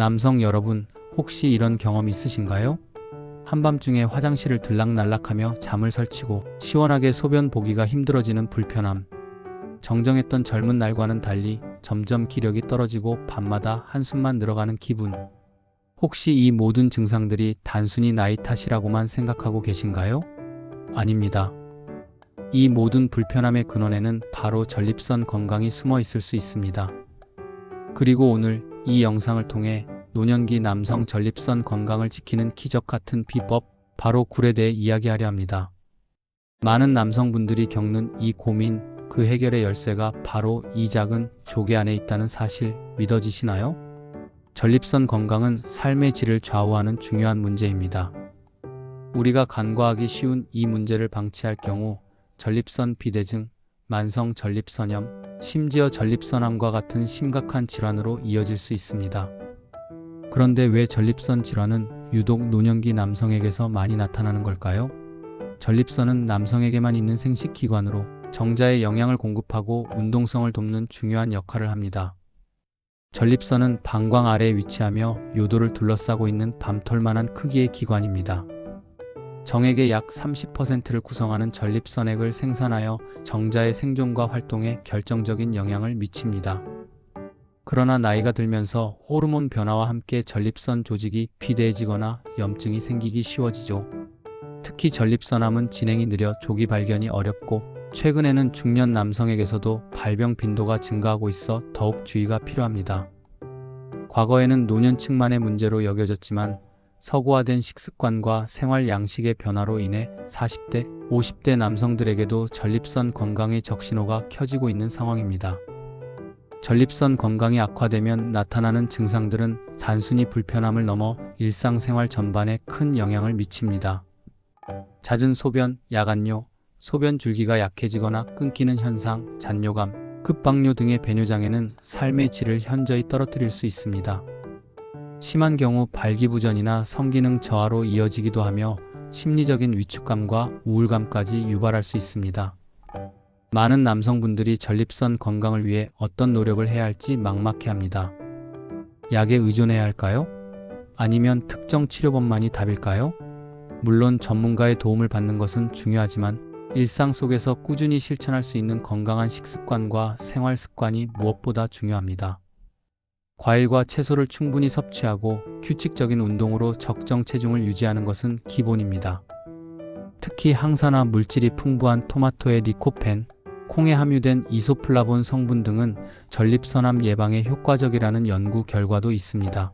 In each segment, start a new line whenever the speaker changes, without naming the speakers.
남성 여러분, 혹시 이런 경험 있으신가요? 한밤중에 화장실을 들락날락하며 잠을 설치고 시원하게 소변 보기가 힘들어지는 불편함. 정정했던 젊은 날과는 달리 점점 기력이 떨어지고 밤마다 한숨만 늘어가는 기분. 혹시 이 모든 증상들이 단순히 나이 탓이라고만 생각하고 계신가요? 아닙니다. 이 모든 불편함의 근원에는 바로 전립선 건강이 숨어 있을 수 있습니다. 그리고 오늘 이 영상을 통해 노년기 남성 전립선 건강을 지키는 기적 같은 비법, 바로 굴에 대해 이야기하려 합니다. 많은 남성분들이 겪는 이 고민, 그 해결의 열쇠가 바로 이 작은 조개 안에 있다는 사실 믿어지시나요? 전립선 건강은 삶의 질을 좌우하는 중요한 문제입니다. 우리가 간과하기 쉬운 이 문제를 방치할 경우 전립선 비대증, 만성 전립선염, 심지어 전립선암과 같은 심각한 질환으로 이어질 수 있습니다. 그런데 왜 전립선 질환은 유독 노년기 남성에게서 많이 나타나는 걸까요? 전립선은 남성에게만 있는 생식 기관으로 정자에 영양을 공급하고 운동성을 돕는 중요한 역할을 합니다. 전립선은 방광 아래에 위치하며 요도를 둘러싸고 있는 밤톨만한 크기의 기관입니다. 정액의 약 30%를 구성하는 전립선액을 생산하여 정자의 생존과 활동에 결정적인 영향을 미칩니다. 그러나 나이가 들면서 호르몬 변화와 함께 전립선 조직이 비대해지거나 염증이 생기기 쉬워지죠. 특히 전립선암은 진행이 느려 조기 발견이 어렵고 최근에는 중년 남성에게서도 발병 빈도가 증가하고 있어 더욱 주의가 필요합니다. 과거에는 노년층만의 문제로 여겨졌지만 서구화된 식습관과 생활 양식의 변화로 인해 40대, 50대 남성들에게도 전립선 건강의 적신호가 켜지고 있는 상황입니다. 전립선 건강이 악화되면 나타나는 증상들은 단순히 불편함을 넘어 일상생활 전반에 큰 영향을 미칩니다. 잦은 소변, 야간뇨, 소변 줄기가 약해지거나 끊기는 현상, 잔뇨감, 급박뇨 등의 배뇨 장애는 삶의 질을 현저히 떨어뜨릴 수 있습니다. 심한 경우 발기부전이나 성기능 저하로 이어지기도 하며 심리적인 위축감과 우울감까지 유발할 수 있습니다. 많은 남성분들이 전립선 건강을 위해 어떤 노력을 해야 할지 막막해 합니다. 약에 의존해야 할까요? 아니면 특정 치료법만이 답일까요? 물론 전문가의 도움을 받는 것은 중요하지만 일상 속에서 꾸준히 실천할 수 있는 건강한 식습관과 생활 습관이 무엇보다 중요합니다. 과일과 채소를 충분히 섭취하고 규칙적인 운동으로 적정 체중을 유지하는 것은 기본입니다. 특히 항산화 물질이 풍부한 토마토의 리코펜, 콩에 함유된 이소플라본 성분 등은 전립선암 예방에 효과적이라는 연구 결과도 있습니다.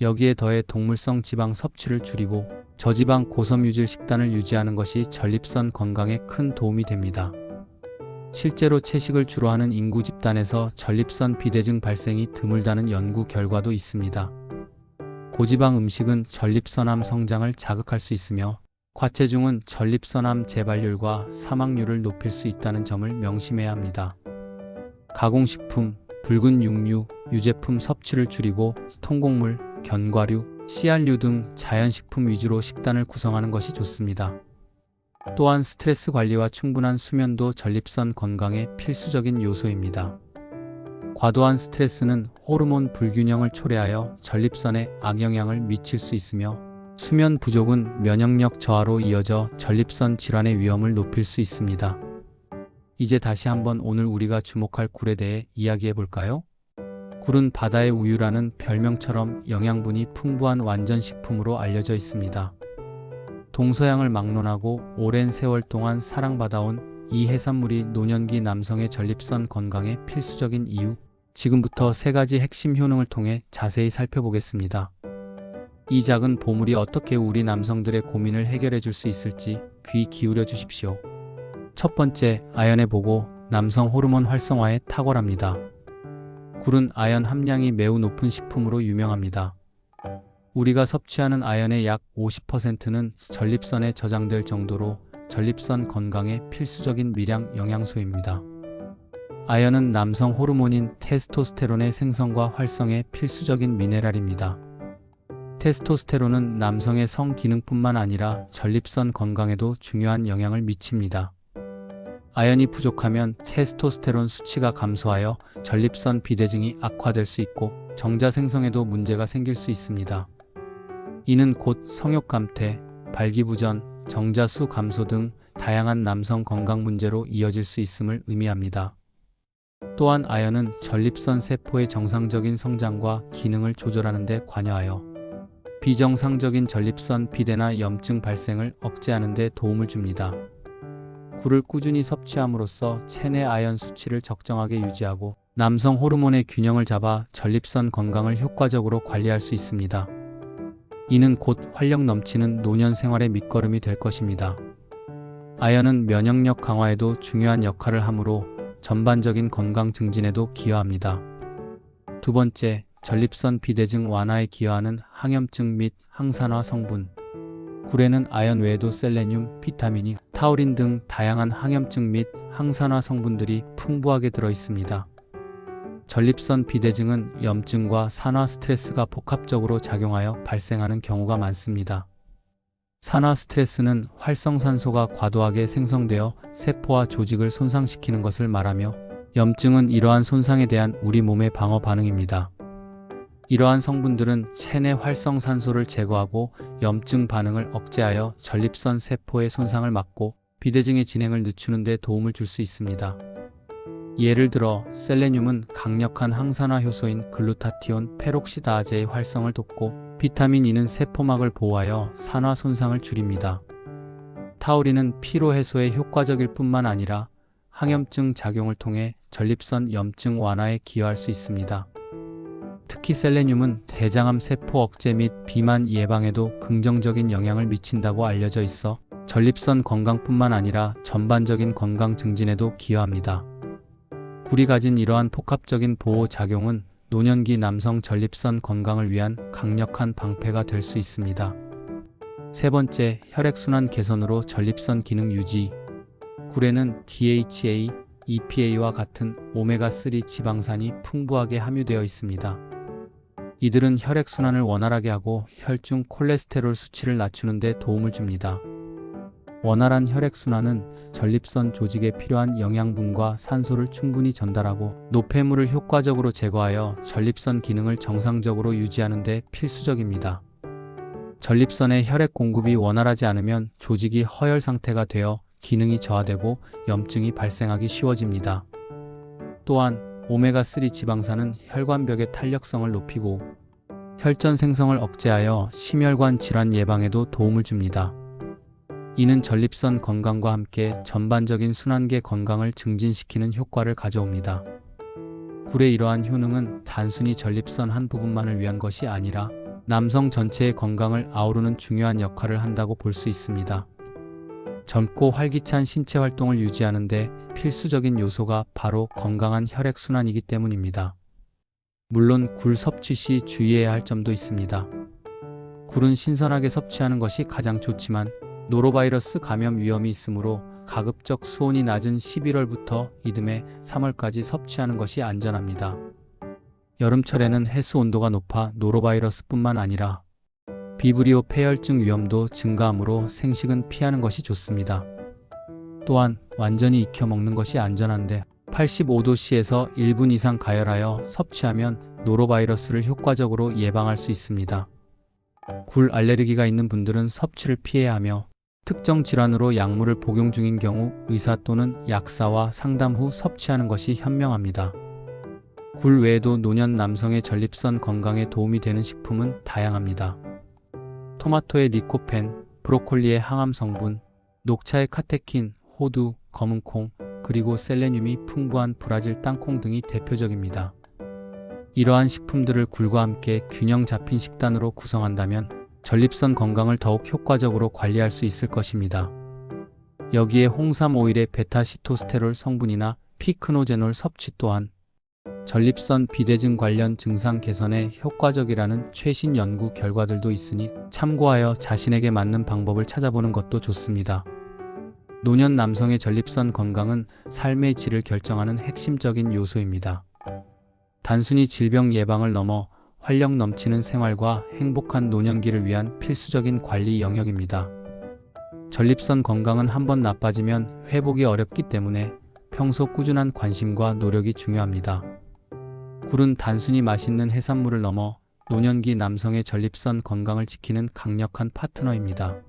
여기에 더해 동물성 지방 섭취를 줄이고 저지방 고섬유질 식단을 유지하는 것이 전립선 건강에 큰 도움이 됩니다. 실제로 채식을 주로 하는 인구 집단에서 전립선 비대증 발생이 드물다는 연구 결과도 있습니다. 고지방 음식은 전립선암 성장을 자극할 수 있으며 과체중은 전립선암 재발률과 사망률을 높일 수 있다는 점을 명심해야 합니다. 가공식품, 붉은 육류, 유제품 섭취를 줄이고 통곡물, 견과류, 씨알류 등 자연식품 위주로 식단을 구성하는 것이 좋습니다. 또한 스트레스 관리와 충분한 수면도 전립선 건강에 필수적인 요소입니다. 과도한 스트레스는 호르몬 불균형을 초래하여 전립선에 악영향을 미칠 수 있으며 수면 부족은 면역력 저하로 이어져 전립선 질환의 위험을 높일 수 있습니다. 이제 다시 한번 오늘 우리가 주목할 굴에 대해 이야기해 볼까요? 굴은 바다의 우유라는 별명처럼 영양분이 풍부한 완전식품으로 알려져 있습니다. 동서양을 막론하고 오랜 세월 동안 사랑받아온 이 해산물이 노년기 남성의 전립선 건강에 필수적인 이유, 지금부터 세 가지 핵심 효능을 통해 자세히 살펴보겠습니다. 이 작은 보물이 어떻게 우리 남성들의 고민을 해결해 줄 수 있을지 귀 기울여 주십시오. 첫 번째, 아연의 보고 남성 호르몬 활성화에 탁월합니다. 굴은 아연 함량이 매우 높은 식품으로 유명합니다. 우리가 섭취하는 아연의 약 50%는 전립선에 저장될 정도로 전립선 건강에 필수적인 미량 영양소입니다. 아연은 남성 호르몬인 테스토스테론의 생성과 활성에 필수적인 미네랄입니다. 테스토스테론은 남성의 성 기능뿐만 아니라 전립선 건강에도 중요한 영향을 미칩니다. 아연이 부족하면 테스토스테론 수치가 감소하여 전립선 비대증이 악화될 수 있고 정자 생성에도 문제가 생길 수 있습니다. 이는 곧 성욕 감퇴, 발기부전, 정자수 감소 등 다양한 남성 건강 문제로 이어질 수 있음을 의미합니다. 또한 아연은 전립선 세포의 정상적인 성장과 기능을 조절하는 데 관여하여 비정상적인 전립선 비대나 염증 발생을 억제하는 데 도움을 줍니다. 굴을 꾸준히 섭취함으로써 체내 아연 수치를 적정하게 유지하고 남성 호르몬의 균형을 잡아 전립선 건강을 효과적으로 관리할 수 있습니다. 이는 곧 활력 넘치는 노년 생활의 밑거름이 될 것입니다. 아연은 면역력 강화에도 중요한 역할을 하므로 전반적인 건강 증진에도 기여합니다. 두 번째, 전립선 비대증 완화에 기여하는 항염증 및 항산화 성분. 굴에는 아연 외에도 셀레늄, 비타민이, 타우린 등 다양한 항염증 및 항산화 성분들이 풍부하게 들어 있습니다. 전립선 비대증은 염증과 산화 스트레스가 복합적으로 작용하여 발생하는 경우가 많습니다. 산화 스트레스는 활성산소가 과도하게 생성되어 세포와 조직을 손상시키는 것을 말하며 염증은 이러한 손상에 대한 우리 몸의 방어 반응입니다. 이러한 성분들은 체내 활성산소를 제거하고 염증 반응을 억제하여 전립선 세포의 손상을 막고 비대증의 진행을 늦추는 데 도움을 줄 수 있습니다. 예를 들어 셀레늄은 강력한 항산화 효소인 글루타티온 페록시다아제의 활성을 돕고 비타민 E는 세포막을 보호하여 산화 손상을 줄입니다. 타우린은 피로 해소에 효과적일 뿐만 아니라 항염증 작용을 통해 전립선 염증 완화에 기여할 수 있습니다. 특히 셀레늄은 대장암 세포 억제 및 비만 예방에도 긍정적인 영향을 미친다고 알려져 있어 전립선 건강뿐만 아니라 전반적인 건강 증진에도 기여합니다. 굴이 가진 이러한 복합적인 보호 작용은 노년기 남성 전립선 건강을 위한 강력한 방패가 될 수 있습니다. 세 번째, 혈액순환 개선으로 전립선 기능 유지. 굴에는 DHA, EPA와 같은 오메가3 지방산이 풍부하게 함유되어 있습니다. 이들은 혈액순환을 원활하게 하고 혈중 콜레스테롤 수치를 낮추는 데 도움을 줍니다. 원활한 혈액순환은 전립선 조직에 필요한 영양분과 산소를 충분히 전달하고 노폐물을 효과적으로 제거하여 전립선 기능을 정상적으로 유지하는 데 필수적입니다. 전립선의 혈액 공급이 원활하지 않으면 조직이 허혈 상태가 되어 기능이 저하되고 염증이 발생하기 쉬워집니다. 또한 오메가3 지방산은 혈관벽의 탄력성을 높이고 혈전 생성을 억제하여 심혈관 질환 예방에도 도움을 줍니다. 이는 전립선 건강과 함께 전반적인 순환계 건강을 증진시키는 효과를 가져옵니다. 굴의 이러한 효능은 단순히 전립선 한 부분만을 위한 것이 아니라 남성 전체의 건강을 아우르는 중요한 역할을 한다고 볼 수 있습니다. 젊고 활기찬 신체 활동을 유지하는데 필수적인 요소가 바로 건강한 혈액순환이기 때문입니다. 물론 굴 섭취 시 주의해야 할 점도 있습니다. 굴은 신선하게 섭취하는 것이 가장 좋지만 노로바이러스 감염 위험이 있으므로 가급적 수온이 낮은 11월부터 이듬해 3월까지 섭취하는 것이 안전합니다. 여름철에는 해수 온도가 높아 노로바이러스뿐만 아니라 비브리오 폐혈증 위험도 증가하므로 생식은 피하는 것이 좋습니다. 또한 완전히 익혀 먹는 것이 안전한데 85도씨에서 1분 이상 가열하여 섭취하면 노로바이러스를 효과적으로 예방할 수 있습니다. 굴 알레르기가 있는 분들은 섭취를 피해야 하며 특정 질환으로 약물을 복용 중인 경우 의사 또는 약사와 상담 후 섭취하는 것이 현명합니다. 굴 외에도 노년 남성의 전립선 건강에 도움이 되는 식품은 다양합니다. 토마토의 리코펜, 브로콜리의 항암 성분, 녹차의 카테킨, 호두, 검은콩, 그리고 셀레늄이 풍부한 브라질 땅콩 등이 대표적입니다. 이러한 식품들을 굴과 함께 균형 잡힌 식단으로 구성한다면 전립선 건강을 더욱 효과적으로 관리할 수 있을 것입니다. 여기에 홍삼 오일의 베타시토스테롤 성분이나 피크노제놀 섭취 또한 전립선 비대증 관련 증상 개선에 효과적이라는 최신 연구 결과들도 있으니 참고하여 자신에게 맞는 방법을 찾아보는 것도 좋습니다. 노년 남성의 전립선 건강은 삶의 질을 결정하는 핵심적인 요소입니다. 단순히 질병 예방을 넘어 활력 넘치는 생활과 행복한 노년기를 위한 필수적인 관리 영역입니다. 전립선 건강은 한번 나빠지면 회복이 어렵기 때문에 평소 꾸준한 관심과 노력이 중요합니다. 굴은 단순히 맛있는 해산물을 넘어 노년기 남성의 전립선 건강을 지키는 강력한 파트너입니다.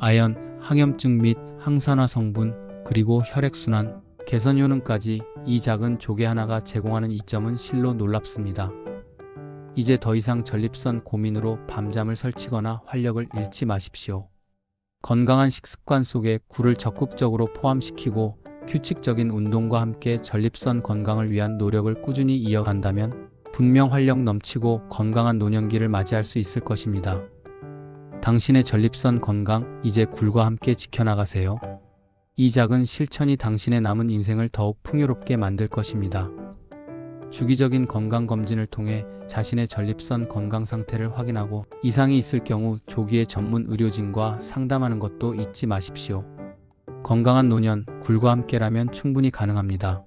아연, 항염증 및 항산화 성분, 그리고 혈액순환, 개선 효능까지 이 작은 조개 하나가 제공하는 이점은 실로 놀랍습니다. 이제 더 이상 전립선 고민으로 밤잠을 설치거나 활력을 잃지 마십시오. 건강한 식습관 속에 굴을 적극적으로 포함시키고 규칙적인 운동과 함께 전립선 건강을 위한 노력을 꾸준히 이어간다면 분명 활력 넘치고 건강한 노년기를 맞이할 수 있을 것입니다. 당신의 전립선 건강 이제 굴과 함께 지켜나가세요. 이 작은 실천이 당신의 남은 인생을 더욱 풍요롭게 만들 것입니다. 주기적인 건강 검진을 통해 자신의 전립선 건강 상태를 확인하고 이상이 있을 경우 조기에 전문 의료진과 상담하는 것도 잊지 마십시오. 건강한 노년, 굴과 함께라면 충분히 가능합니다.